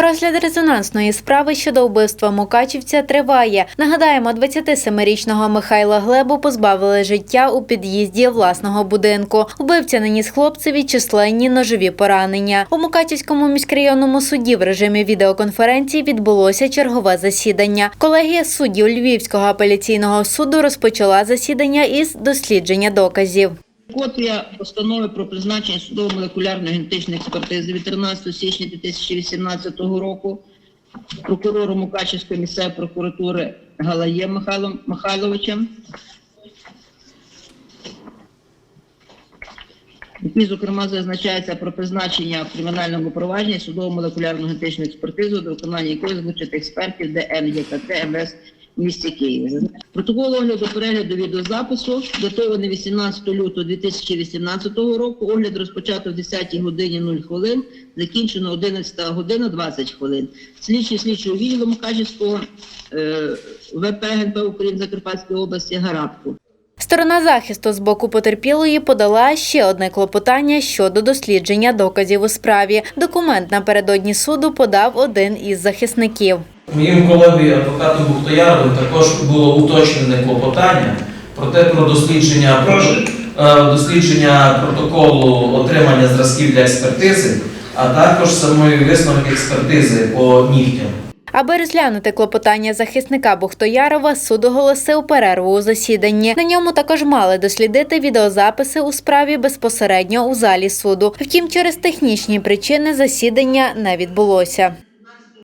Розгляд резонансної справи щодо вбивства Мукачівця триває. Нагадаємо, 27-річного Михайла Глебу позбавили життя у під'їзді власного будинку. Вбивця наніс хлопцеві численні ножові поранення. У Мукачівському міськрайонному суді в режимі відеоконференції відбулося чергове засідання. Колегія суддів Львівського апеляційного суду розпочала засідання із дослідження доказів. Копія постанови про призначення судово-молекулярної генетичної експертизи від 13 січня 2018 року прокурором Мукачівської місцевої прокуратури Галаєм Михайлом Михайловичем, який, зокрема, зазначається про призначення в кримінальному провадженні судово-молекулярну генетичну експертизу, до виконання якої залучити експертів ДН, ЄКТ, МВС в місті Києві. Протокол огляду перегляду відеозапису датований 18 лютого 2018 року. Огляд розпочато в 10 годині 0 хвилин, закінчено 11 година 20 хвилин. Слідчий слідчого відділу Мукачівського е, ВП ГНП України Закарпатської області Гарабку. Сторона захисту з боку потерпілої подала ще одне клопотання щодо дослідження доказів у справі. Документ напередодні суду подав один із захисників. Моїм колегою адвокатом Бухтояровим також було уточнене клопотання про те про дослідження, про, е, дослідження протоколу отримання зразків для експертизи, а також самої висновок експертизи по нігтям. Аби розглянути клопотання захисника Бухтоярова, суд оголосив перерву у засіданні. На ньому також мали дослідити відеозаписи у справі безпосередньо у залі суду. Втім, через технічні причини засідання не відбулося.